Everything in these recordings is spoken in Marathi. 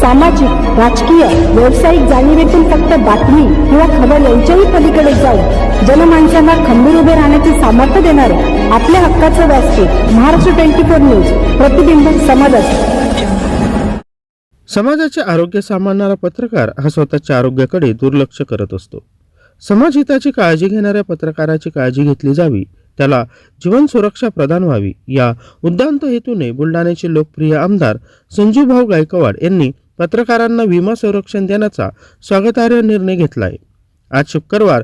सामाजिक राजकीय व्यावसायिक जाणीवेतून फक्त बातमी किंवा खबर यांच्याही पलीकडे जाऊन जनमानसांना खंबीर उभे राहण्याचे सामर्थ्य देणारे आपल्या हक्काचं व्यासपीठ महाराष्ट्र ट्वेंटी फोर न्यूज प्रतिबिंब समाजाचे समाजाचे आरोग्य सांभाळणारा पत्रकार हा स्वतःच्या आरोग्याकडे दुर्लक्ष करत असतो. समाजहिताची काळजी घेणाऱ्या पत्रकाराची काळजी घेतली जावी त्याला जीवन सुरक्षा प्रदान व्हावी या उद्दांत हेतूने बुलढाण्याचे लोकप्रिय आमदार संजूभाऊ गायकवाड यांनी पत्रकारांना विमा संरक्षण देण्याचा स्वागतार्ह निर्णय घेतला आहे आज शुक्रवार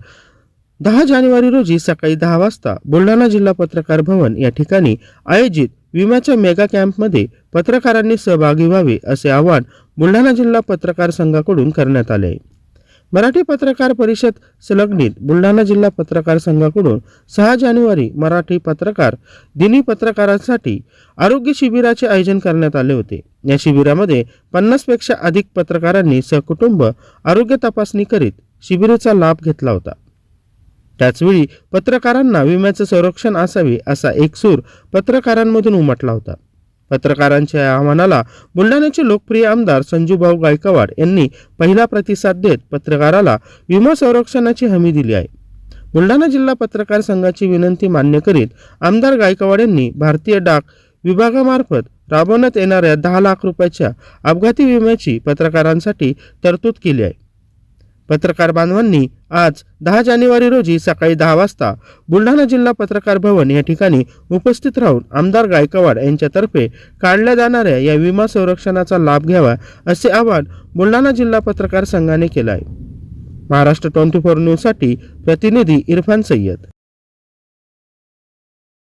दहा जानेवारी रोजी सकाळी दहा वाजता बुलढाणा जिल्हा पत्रकार भवन या ठिकाणी आयोजित विम्याच्या मेगा कॅम्पमध्ये पत्रकारांनी सहभागी व्हावे असे आवाहन बुलढाणा जिल्हा पत्रकार संघाकडून करण्यात आले. आहे मराठी पत्रकार परिषद संलग्नित बुलढाणा जिल्हा पत्रकार संघाकडून सहा जानेवारी मराठी पत्रकार दिनी पत्रकारांसाठी आरोग्य शिबिराचे आयोजन करण्यात आले होते. या शिबिरामध्ये पन्नासपेक्षा अधिक पत्रकारांनी सहकुटुंब आरोग्य तपासणी करीत शिबिराचा लाभ घेतला होता. त्याचवेळी पत्रकारांना विम्याचे संरक्षण असावे असा एक सूर पत्रकारांमधून उमटला होता. पत्रकारांच्या या आव्हानाला बुलढाण्याचे लोकप्रिय आमदार संजूभाऊ गायकवाड यांनी पहिला प्रतिसाद देत पत्रकाराला विमा संरक्षणाची हमी दिली आहे. बुलढाणा जिल्हा पत्रकार संघाची विनंती मान्य करीत आमदार गायकवाड यांनी भारतीय डाक विभागामार्फत राबवण्यात येणाऱ्या दहा लाख रुपयाच्या अपघाती विम्याची पत्रकारांसाठी तरतूद केली आहे. पत्रकार बांधवांनी आज दहा जानेवारी रोजी सकाळी दहा वाजता बुलढाणा जिल्हा पत्रकार भवन या ठिकाणी उपस्थित राहून आमदार गायकवाड यांच्यातर्फे काढल्या जाणाऱ्या या विमा संरक्षणाचा लाभ घ्यावा असे आवाहन बुलढाणा जिल्हा पत्रकार संघाने केलं आहे महाराष्ट्र ट्वेंटी फोर न्यूजसाठी प्रतिनिधी इरफान सय्यद.